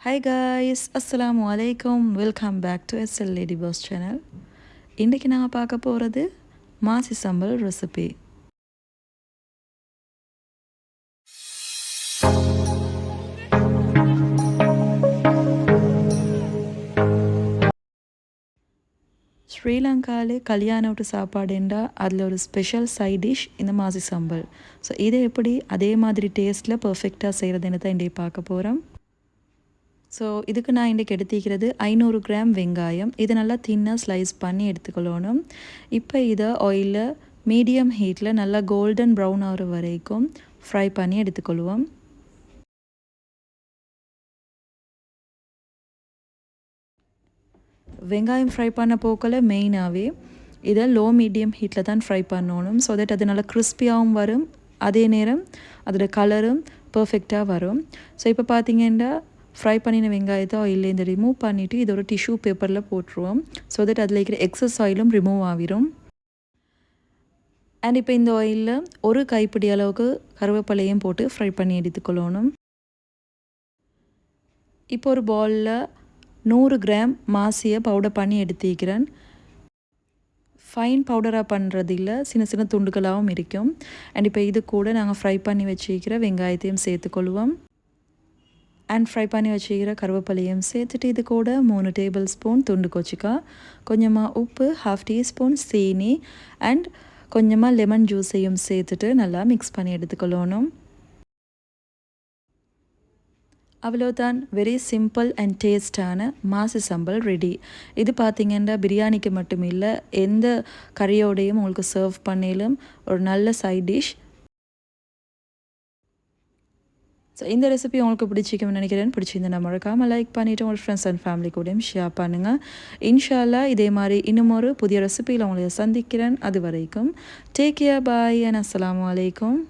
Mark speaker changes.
Speaker 1: Hi guys அஸ்லாம் அலைக்கும் welcome back to SL lady boss channel இன்றைக்கி நாங்கள் பார்க்க போகிறது மாசி சம்பல் ரெசிபி ஸ்ரீலங்காவிலே கல்யாண வீட்டு சாப்பாடுண்டா அதில் ஒரு ஸ்பெஷல் சைட் டிஷ் இந்த மாசி சம்பல். ஸோ இதை எப்படி அதே மாதிரி டேஸ்ட்டில் பர்ஃபெக்டாக செய்கிறதுன்னு தான் இன்றைக்கி பார்க்க போகிறோம் ஸோ இதுக்கு நான் இன்றைக்கி எடுத்துக்கிறது ஐநூறு கிராம் வெங்காயம். இதை நல்லா தின்னாக ஸ்லைஸ் பண்ணி எடுத்துக்கொள்ளணும். இப்போ இதை ஆயிலில் மீடியம் ஹீட்டில் நல்லா கோல்டன் ப்ரௌன் ஆகிற வரைக்கும் ஃப்ரை பண்ணி எடுத்துக்கொள்வோம். வெங்காயம் ஃப்ரை பண்ண போக்கில் மெயினாகவே இதை லோ மீடியம் ஹீட்டில் தான் ஃப்ரை பண்ணணும். ஸோ தட் அது நல்லா கிறிஸ்பியாகவும் வரும். அதே நேரம் அதோட கலரும் பர்ஃபெக்டாக வரும். ஸோ இப்போ பார்த்தீங்கன்னா ஃப்ரை பண்ணின வெங்காயத்தை ஆயிலேருந்து ரிமூவ் பண்ணிவிட்டு இதோட டிஷ்யூ பேப்பரில் போட்டுருவோம். ஸோ தட் அதில் இருக்கிற எக்ஸஸ் ஆயிலும் ரிமூவ் ஆகிரும். அண்ட் இப்போ இந்த ஆயிலில் ஒரு கைப்பிடி அளவுக்கு கருவேப்பிலையும் போட்டு ஃப்ரை பண்ணி எடுத்துக்கொள்ளணும் இப்போ ஒரு பவுலில் நூறு கிராம் மாசியை பவுடர் பண்ணி எடுத்துக்கிறேன் ஃபைன் பவுடராக பண்ணுறது இல்லை சின்ன சின்ன துண்டுகளாகவும் இருக்கும். அண்ட் இப்போ இது கூட நாங்கள் ஃப்ரை பண்ணி வச்சுக்கிற வெங்காயத்தையும் சேர்த்துக்கொள்வோம் அண்ட் ஃப்ரை பண்ணி வச்சுக்கிற கருவேப்பிலையும் சேர்த்துட்டு இது கூட மூணு டேபிள் ஸ்பூன் துண்டு கொச்சிக்கா கொஞ்சமாக உப்பு ஹாஃப் டீஸ்பூன் சீனி அண்ட் கொஞ்சமாக லெமன் ஜூஸையும் சேர்த்துட்டு நல்லா மிக்ஸ் பண்ணி எடுத்துக்கொள்ளணும் அவ்வளோதான் வெரி சிம்பிள் அண்ட் டேஸ்டான மாசு சம்பல் ரெடி இது பார்த்திங்கன்னா பிரியாணிக்கு மட்டும் இல்லை எந்த கறியோடையும் உங்களுக்கு சர்வ் பண்ணிலும் ஒரு நல்ல சைட் டிஷ் ஸோ இந்த ரெசிபி உங்களுக்கு பிடிச்சிக்கும்னு நினைக்கிறேன். பிடிச்சிருந்தா மறக்காமல் லைக் பண்ணிவிட்டு உங்கள் ஃப்ரெண்ட்ஸ் அண்ட் ஃபேமிலி கூடயும் ஷேர் பண்ணுங்கள் இன்ஷால்லா இதே மாதிரி இன்னும் ஒரு புதிய ரெசிபியில் உங்களை சந்திக்கிறேன். அது வரைக்கும் டேக் கேர் பாய் அண்ட் அஸ்லாம் வலைக்கம்